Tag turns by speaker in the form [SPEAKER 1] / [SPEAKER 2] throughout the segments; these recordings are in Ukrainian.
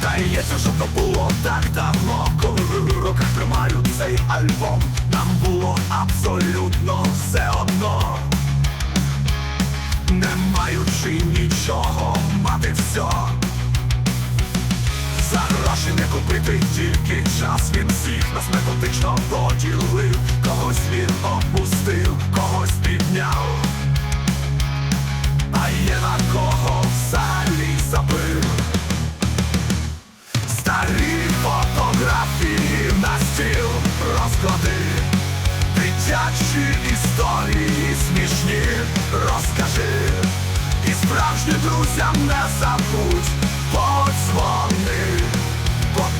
[SPEAKER 1] Здається, що то було так давно, коли в руках тримаю цей альбом, нам було абсолютно все гроші тільки час. Він всіх нас методично поділив, когось він опустив, когось підняв, а є на кого взагалі забив. Старі фотографії на стіл розклади, дитячі історії смішні розкажи, і справжнім друзям не забудь, подзвони,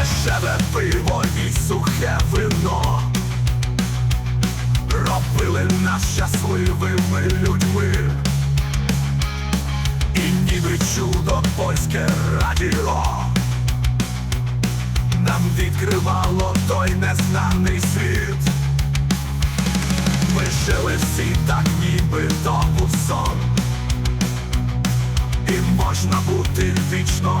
[SPEAKER 1] Дешеве пиво і сухе вино. Робили нас щасливими людьми. І ніби чудо польське радіо. Нам відкривало той незнаний світ. Ми жили всі так ніби то був сон. І можна бути вічно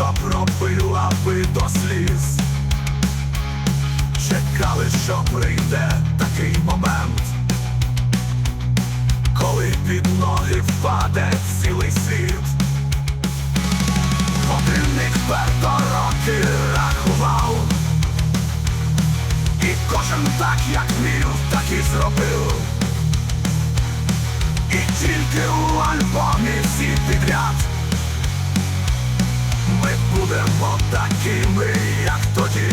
[SPEAKER 1] що пробила би до сліз? Чекали, що прийде такий момент Коли під ноги впаде цілий світ. Годинник перто роки рахував І кожен так, як міг, так і зробив будемо такими, як тоді